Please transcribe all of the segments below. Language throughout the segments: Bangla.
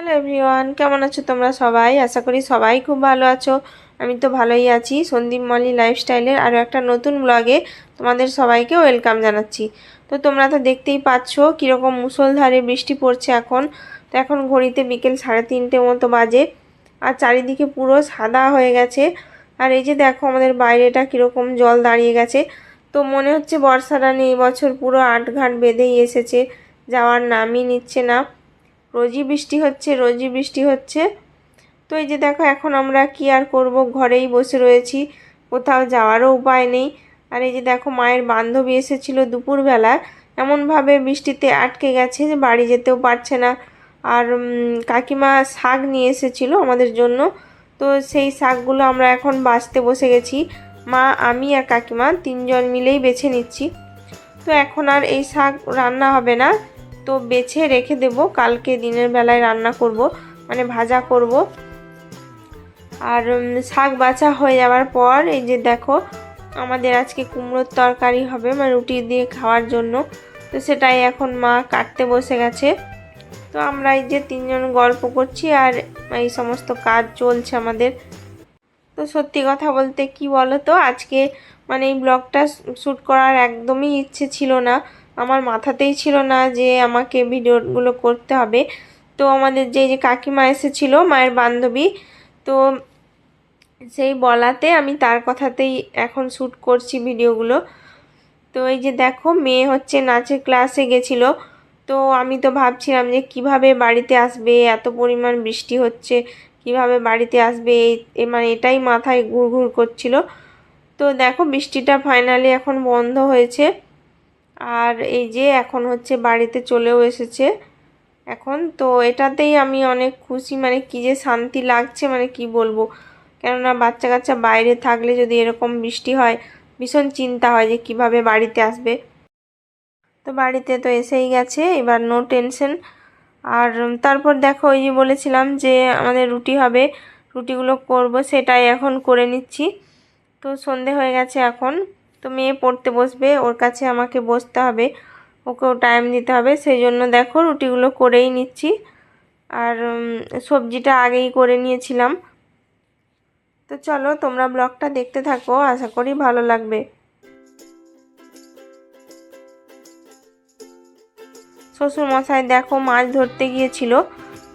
হ্যালো এভরিওয়ান কেমন আছো তোমরা সবাই? আশা করি সবাই খুব ভালো আছো। আমি তো ভালোই আছি। সন্দীপ মলি লাইফস্টাইলের আরও একটা নতুন ব্লগে তোমাদের সবাইকে ওয়েলকাম জানাচ্ছি। তো তোমরা তো দেখতেই পাচ্ছ কীরকম মুষলধারে বৃষ্টি পড়ছে এখন। তো এখন ঘড়িতে বিকেল সাড়ে তিনটে মতো বাজে আর চারিদিকে পুরো সাদা হয়ে গেছে। আর এই যে দেখো আমাদের বাইরেটা কীরকম জল দাঁড়িয়ে গেছে। তো মনে হচ্ছে বর্ষাটা নেই বছর পুরো আটঘাট বেঁধেই এসেছে। যাওয়ার নামই নিচ্ছে না। রোজই বৃষ্টি হচ্ছে, রোজই বৃষ্টি হচ্ছে। তো এই যে দেখো, এখন আমরা কি আর করব? ঘরেই বসে রয়েছি, কোথাও যাওয়ারও উপায় নেই। আর এই যে দেখো, মায়ের বান্ধবী এসেছিল দুপুরবেলা। এমনভাবে বৃষ্টিতে আটকে গেছে যে বাড়ি যেতেও পারছে না। আর কাকিমা শাক নিয়ে এসেছিল আমাদের জন্য। তো সেই শাকগুলো আমরা এখন বাঁচতে বসে গেছি। মা, আমি আর কাকিমা তিনজন মিলেই বেছে নিচ্ছি। তো এখন আর এই শাক রান্না হবে না। তো বেছে রেখে দেব, কালকে দিনের বেলায় রান্না করব মানে ভাজা করব। আর শাক বাছা হয়ে যাওয়ার পর, এই যে দেখো, আমাদের আজকে কুমড়োর তরকারি হবে মানে রুটি দিয়ে খাওয়ার জন্য। তো সেটাই এখন মা কাটতে বসে গেছে। তো আমরা এই যে তিনজন গল্প করছি আর এই সমস্ত কাজ চলছে আমাদের। তো সত্যি কথা বলতে কি বলো তো আজকে মানে এই ব্লগটা শ্যুট করার একদমই ইচ্ছে ছিল না। আমার মাথাতেই ছিল না যে আমাকে ভিডিওগুলো করতে হবে। তো আমাদের যে যে কাকিমা এসেছিল, মায়ের বান্ধবী, তো সেই বলাতে আমি তার কথাতেই এখন শ্যুট করছি ভিডিওগুলো। তো এই যে দেখো, মেয়ে হচ্ছে নাচের ক্লাসে গেছিল। তো আমি তো ভাবছিলাম যে কীভাবে বাড়িতে আসবে, এত পরিমাণ বৃষ্টি হচ্ছে, কীভাবে বাড়িতে আসবে এই- মানে এটাই মাথায় ঘুরঘুর করছিল। তো দেখো, বৃষ্টিটা ফাইনালি এখন বন্ধ হয়েছে। আর এই যে এখন হচ্ছে বাড়িতে চলেও এসেছে। এখন তো এটাতেই আমি অনেক খুশি মানে কি যে শান্তি লাগছে মানে কি বলব? কেননা বাচ্চা কাচ্চা বাইরে থাকলে যদি এরকম বৃষ্টি হয়, ভীষণ চিন্তা হয় যে কীভাবে বাড়িতে আসবে। তো বাড়িতে তো এসেই গেছে, এবার নো টেনশন আর তারপর দেখো, ওই যে বলেছিলাম যে আমাদের রুটি হবে, রুটিগুলো করব, সেটাই এখন করে নিচ্ছি। তো সন্ধে হয়ে গেছে এখন। তো মেয়ে পড়তে বসবে, ওর কাছে আমাকে বসতে হবে, ওকেও টাইম দিতে হবে সেই জন্য দেখো রুটিগুলো করেই নিচ্ছি। আর সবজিটা আগেই করে নিয়েছিলাম। তো চলো তোমরা ব্লগটা দেখতে থাকো, আশা করি ভালো লাগবে। শ্বশুর মশাই দেখো মাছ ধরতে গিয়েছিল,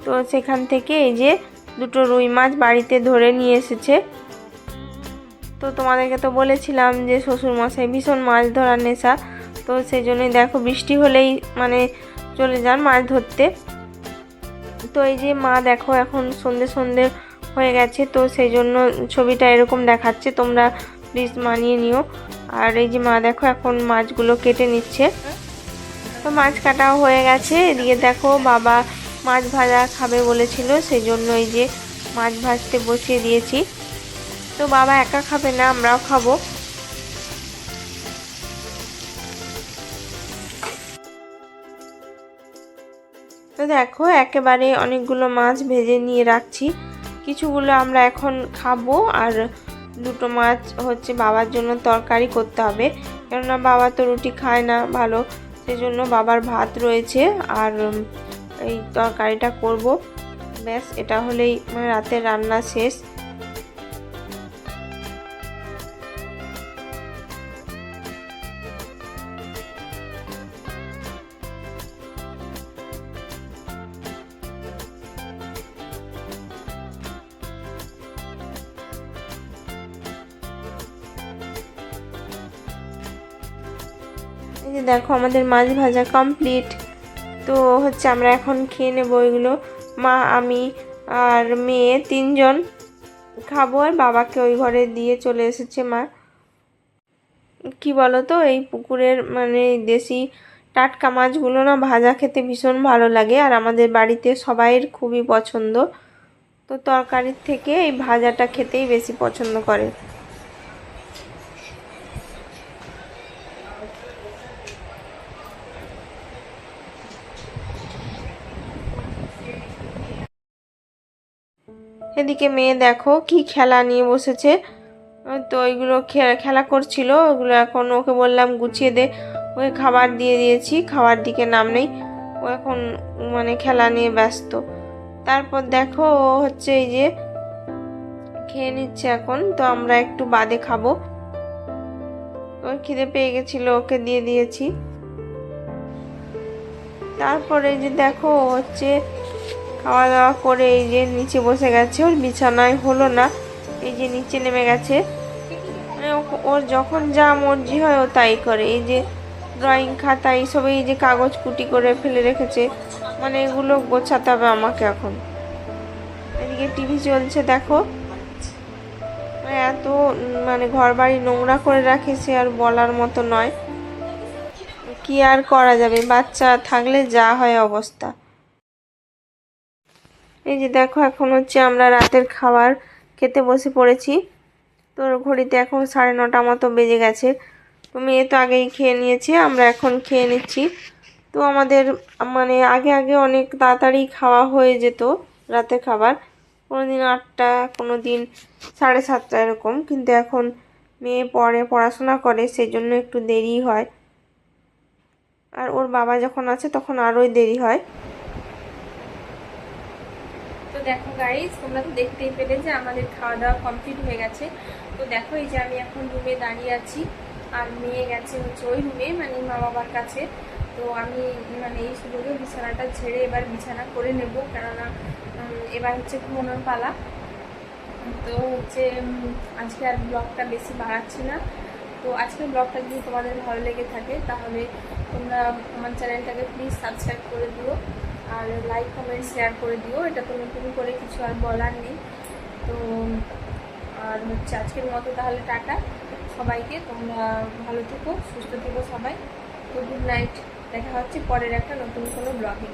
তো সেখান থেকে এই যে দুটো রুই মাছ বাড়িতে ধরে নিয়ে এসেছে। তো তোমাদেরকে তো বলেছিলাম যে শ্বশুর মশাই ভীষণ মাছ ধরার নেশা। তো সেই জন্যই দেখো বৃষ্টি হলেই মানে চলে যান মাছ ধরতে। তো এই যে মা দেখো এখন সন্ধে সন্ধে হয়ে গেছে, তো সেই জন্য ছবিটা এরকম দেখাচ্ছে, তোমরা প্লিজ মানিয়ে নিও। আর এই যে মা দেখো এখন মাছগুলো কেটে নিচ্ছে। তো মাছ কাটাও হয়ে গেছে, এদিকে দেখো বাবা মাছ ভাজা খাবে বলেছিল সেই জন্য এই যে মাছ ভাজতে বসিয়ে দিয়েছি। তো বাবা একা খাবে না, আমরাও খাব। তো দেখো, একেবারে অনেকগুলো মাছ ভেজে নিয়ে রাখছি। কিছুগুলো আমরা এখন খাব, আর দুটো মাছ হচ্ছে বাবার জন্য তরকারি করতে হবে। কেননা বাবা তো রুটি খায় না ভালো, সেজন্য বাবার ভাত রয়েছে, আর এই তরকারিটা করব। ব্যাস, এটা হলেই মানে রাতের রান্না শেষ। এই যে দেখো আমাদের মাছ ভাজা কমপ্লিট তো হচ্ছে আমরা এখন খেয়ে নেব এগুলো। মা, আমি আর মেয়ে তিনজন খাব আর বাবাকে ওই ঘরে দিয়ে চলে এসেছে মা। কি বলো তো এই পুকুরের মানে দেশি টাটকা মাছগুলো না ভাজা খেতে ভীষণ ভালো লাগে আর আমাদের বাড়িতে সবাইয়ের খুবই পছন্দ। তো তরকারির থেকে এই ভাজাটা খেতেই বেশি পছন্দ করে। এদিকে মেয়ে দেখো কি খেলা নিয়ে বসেছে। তো ওইগুলো খেলা করছিল, ওগুলো এখন ওকে বললাম গুছিয়ে দে। ওকে খাবার দিয়ে দিয়েছি, খাওয়ার দিকে নাম নেই। ও এখন মানে খেলা নিয়ে ব্যস্ত। তারপর দেখো ও হচ্ছে এই যে খেয়ে নিচ্ছে এখন, তো আমরা একটু বাদে খাব। ওর খিদে পেয়ে গেছিল, ওকে দিয়ে দিয়েছি। তারপরে যে দেখো হচ্ছে খাওয়া দাওয়া করে এই যে নিচে বসে গেছে, ওর বিছানায় হলো না, এই যে নিচে নেমে গেছে। মানে ওর যখন যা মর্জি হয় ও তাই করে। এই যে ড্রয়িং খাতা এইসব এই যে কাগজ কুটি করে ফেলে রেখেছে। মানে এগুলো গোছাতে হবে আমাকে এখন। এদিকে টিভি চলছে, দেখো। মানে এত মানে ঘর বাড়ি নোংরা করে রাখেছে, আর বলার মতো নয়। কি আর করা যাবে? বাচ্চা থাকলে যা হয় অবস্থা। এই যে দেখো, এখন হচ্ছে আমরা রাতের খাবার খেতে বসে পড়েছি। তোর ঘড়িতে এখন সাড়ে নটা মতো বেজে গেছে। তো মেয়ে তো আগেই খেয়ে নিয়েছে, আমরা এখন খেয়ে নিচ্ছি। তো আমাদের মানে আগে আগে অনেক তাড়াতাড়ি খাওয়া হয়ে যেত রাতের খাবার। কোনো দিন আটটা কোনো দিন সাড়ে সাতটা এরকম। কিন্তু এখন মেয়ে পড়ে পড়াশোনা করে সেই জন্য একটু দেরি হয়। আর ওর বাবা যখন আছে, তখন আরোই দেরি হয়। দেখো গাইস তোমরা তো দেখতেই পেলে যে আমাদের খাওয়া দাওয়া কমপ্লিট হয়ে গেছে। তো দেখো, এই যে আমি এখন রুমে দাঁড়িয়ে আছি। আর মেয়ে গেছে হচ্ছে ওই রুমে মানে মা বাবার কাছে। তো আমি মানে এই সুযোগে বিছানাটা ছেড়ে এবার বিছানা করে নেব, কেননা এবার হচ্ছে ঘুমানোর পালা। তো হচ্ছে আজকে আর ব্লগটা বেশি বাড়াচ্ছি না। তো আজকের ব্লগটা যদি তোমাদের ভালো লেগে থাকে, তাহলে তোমরা আমার চ্যানেলটাকে প্লিজ সাবস্ক্রাইব করে দিও। আর লাইক কমেন্ট শেয়ার করে দিও। এটা তো নতুন করে কিছু আর বলার নেই। তো, আর হচ্ছে আজকের মতো তাহলে টাটা। সবাইকে তোমরা ভালো থেকো, সুস্থ থেকো সবাই। তো গুড নাইট দেখা হচ্ছে পরের একটা নতুন কোনো ব্লগে